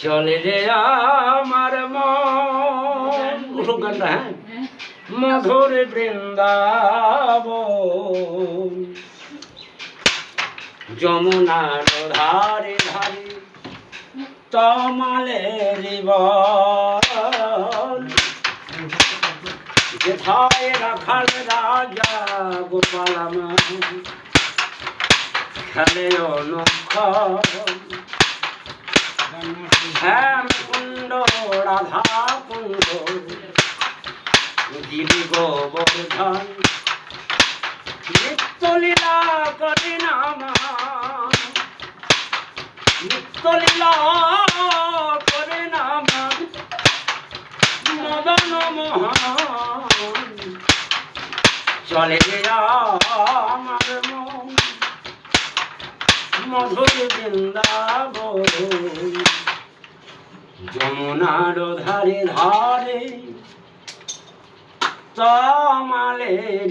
চলে রে আমার মন। ওসব গানটা হ্যাঁ? মধুর বৃন্দাব যমুনার ধারে ধারে তমালের বন। যেথায় রাখাল রাজা গোপাল আমার খেলে অনুক্ষণ শ্যাম কুণ্ড রাধা কুণ্ড গিরি গোবর্ধন। নিত্যলীলা করে নামা নিত্যলীলা করে নামা মদন মোহন। চলে আমার মন। মধুর যমুনার ধারে ধারে তমালের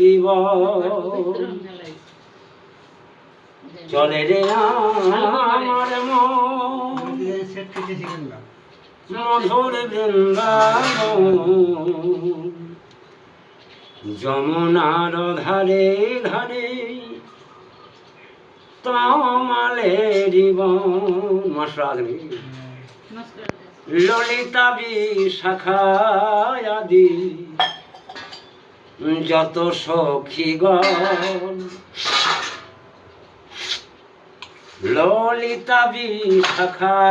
চলে রে আমার মধুর বৃন্দাব যমুনার ধারে ধারে তমালের মশাগ্নি ললিতা বিশাখায়াদি যত সখীগণ ললিতা বিশাখায়াদি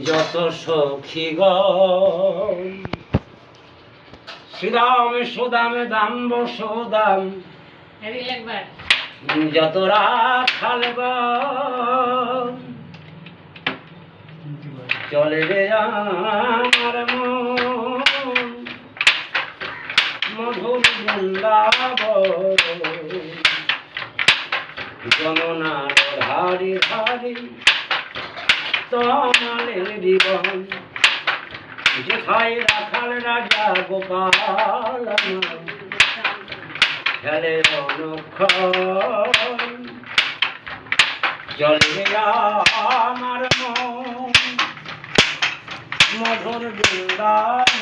যত সখীগণ শ্রীরাম সুদাম দাম্ব সুদাম যত রাখাল চলে রে আমার মধুর বৃন্দাব যমুনার ধারি ধারি, তমালের জীবন। যেথায় রাখাল রাজা গোপাল আমার। খেলে অনুক্ষণ জলে আমার মন মধুর বৃন্দাব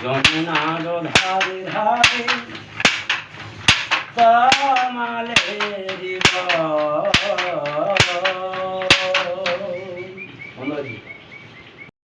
যমুনার ধারে ধারে কমালের